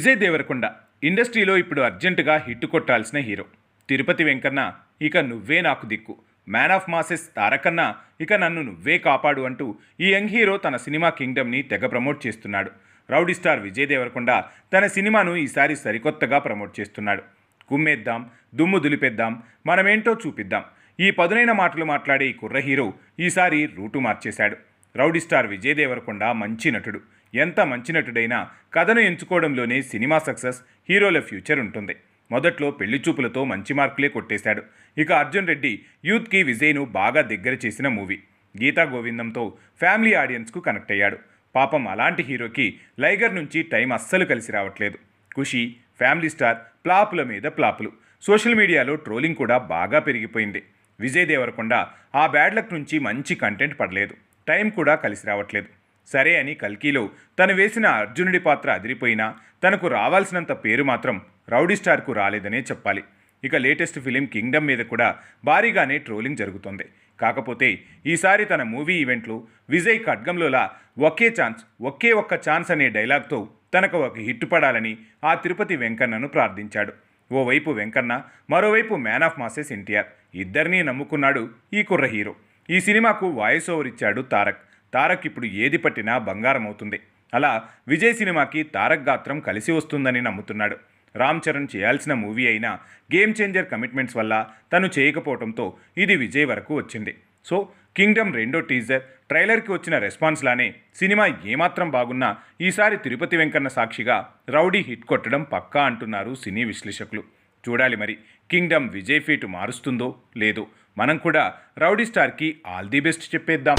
విజయ్ దేవరకొండ ఇండస్ట్రీలో ఇప్పుడు అర్జెంటుగా హిట్ కొట్టాల్సిన హీరో. తిరుపతి వెంకన్న ఇక నువ్వే నాకు దిక్కు. మ్యాన్ ఆఫ్ మాసెస్ తారకన్న ఇక నన్ను నువ్వే కాపాడు అంటూ ఈ యంగ్ హీరో తన సినిమా కింగ్డమ్ని తెగ ప్రమోట్ చేస్తున్నాడు. రౌడీ స్టార్ విజయ్ దేవరకొండ తన సినిమాను ఈసారి సరికొత్తగా ప్రమోట్ చేస్తున్నాడు. కుమ్మేద్దాం దుమ్ము దులిపేద్దాం మనమేంటో చూపిద్దాం. ఈ పదునైన మాటలు మాట్లాడే ఈ కుర్ర హీరో ఈసారి రూటు మార్చేశాడు. రౌడీ స్టార్ విజయ్ దేవరకొండ మంచి నటుడు. ఎంత మంచి నటుడైనా కథను ఎంచుకోవడంలోనే సినిమా సక్సెస్ హీరోల ఫ్యూచర్ ఉంటుంది. మొదట్లో పెళ్ళి చూపులతో మంచి మార్కులే కొట్టేశాడు. ఇక అర్జున్ రెడ్డి యూత్కి విజయ్ను బాగా దగ్గర చేసిన మూవీ. గీతా గోవిందంతో ఫ్యామిలీ ఆడియన్స్కు కనెక్ట్ అయ్యాడు. పాపం అలాంటి హీరోకి లైగర్ నుంచి టైం అస్సలు కలిసి రావట్లేదు. ఖుషి ఫ్యామిలీ స్టార్ ప్లాపుల మీద ప్లాపులు. సోషల్ మీడియాలో ట్రోలింగ్ కూడా బాగా పెరిగిపోయింది. విజయ్ దేవరకొండ ఆ బ్యాడ్ లక్ నుంచి మంచి కంటెంట్ పడలేదు. టైం కూడా కలిసి రావట్లేదు. సరే అని కల్కీలో తను వేసిన అర్జునుడి పాత్ర అదిరిపోయినా తనకు రావాల్సినంత పేరు మాత్రం రౌడీ స్టార్కు రాలేదనే చెప్పాలి. ఇక లేటెస్ట్ ఫిలిం కింగ్డమ్ మీద కూడా భారీగానే ట్రోలింగ్ జరుగుతోంది. కాకపోతే ఈసారి తన మూవీ ఈవెంట్లో విజయ్ ఖడ్గంలోలా ఒకే ఛాన్స్ ఒకే ఒక్క ఛాన్స్ అనే డైలాగ్తో తనకు ఒక హిట్ పడాలని ఆ తిరుపతి వెంకన్నను ప్రార్థించాడు. ఓవైపు వెంకన్న మరోవైపు మ్యాన్ ఆఫ్ మాసెస్ ఎన్టీఆర్. ఇద్దరినీ నమ్ముకున్నాడు ఈ కుర్ర హీరో. ఈ సినిమాకు వాయిస్ ఓవర్ ఇచ్చాడు తారక్. తారక్ ఇప్పుడు ఏది పట్టినా బంగారం అవుతుంది. అలా విజయ్ సినిమాకి తారక్ గాత్రం కలిసి వస్తుందని నమ్ముతున్నాడు. రామ్ చరణ్ చేయాల్సిన మూవీ అయినా గేమ్ చేంజర్ కమిట్మెంట్స్ వల్ల తను చేయకపోవడంతో ఇది విజయ్ వరకు వచ్చింది. సో కింగ్డమ్ రెండో టీజర్ ట్రైలర్కి వచ్చిన రెస్పాన్స్ లానే సినిమా ఏమాత్రం బాగున్నా ఈసారి తిరుపతి వెంకన్న సాక్షిగా రౌడీ హిట్ కొట్టడం పక్కా అంటున్నారు సినీ విశ్లేషకులు. చూడాలి మరి. కింగ్డమ్ విజయ్ ఫీటు మారుస్తుందో లేదో మనం కూడా రౌడీ స్టార్కి ఆల్ ది బెస్ట్ చెప్పేద్దాం.